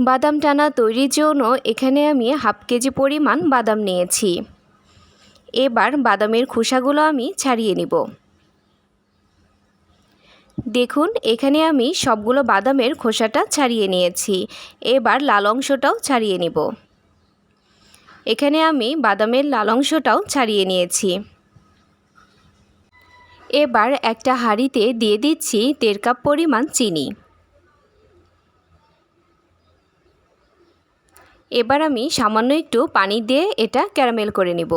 বাদাম টানা তৈরির জন্য এখানে আমি হাফ কেজি পরিমাণ বাদাম নিয়েছি। এবার বাদামের খোসাগুলো আমি ছাড়িয়ে নিব। দেখুন, এখানে আমি সবগুলো বাদামের খোসাটা ছাড়িয়ে নিয়েছি। এবার লাল অংশটাও ছাড়িয়ে নিব। এখানে আমি বাদামের লাল অংশটাও ছাড়িয়ে নিয়েছি। এবার একটা হাঁড়িতে দিয়ে দিচ্ছি দেড় কাপ পরিমাণ চিনি। এবার আমি সামান্য একটু পানি দিয়ে এটা ক্যারামেল করে নেব।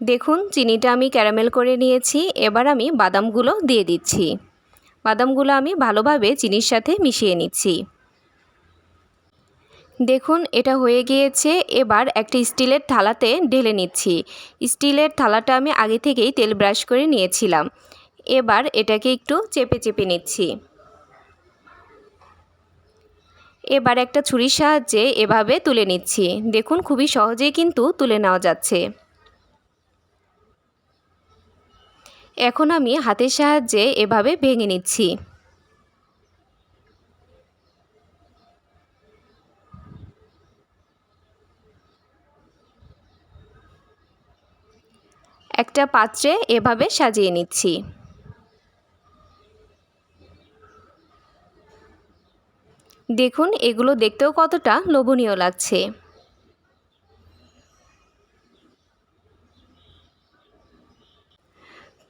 দেখুন, চিনিটা আমি ক্যারামেল করে নিয়েছি। এবার আমি বাদামগুলো দিয়ে দিচ্ছি। বাদামগুলো আমি ভালোভাবে চিনির সাথে মিশিয়ে নিচ্ছি। দেখুন, এটা হয়ে গিয়েছে। এবার একটা স্টিলের থালাতে ঢেলে নিচ্ছি। স্টিলের থালাটা আমি আগে থেকেই তেল ব্রাশ করে নিয়েছিলাম। এবার এটাকে একটু চেপে চেপে নিচ্ছি। এবার একটা ছুরির সাহায্যে এভাবে তুলে নিচ্ছি। দেখুন, খুবই সহজেই কিন্তু তুলে নেওয়া যাচ্ছে। এখন আমি হাতের সাহায্যে এভাবে ভেঙে নিচ্ছি। একটা পাত্রে এভাবে সাজিয়ে নিচ্ছি। দেখুন এগুলো দেখতেও কতটা লোভনীয় লাগছে।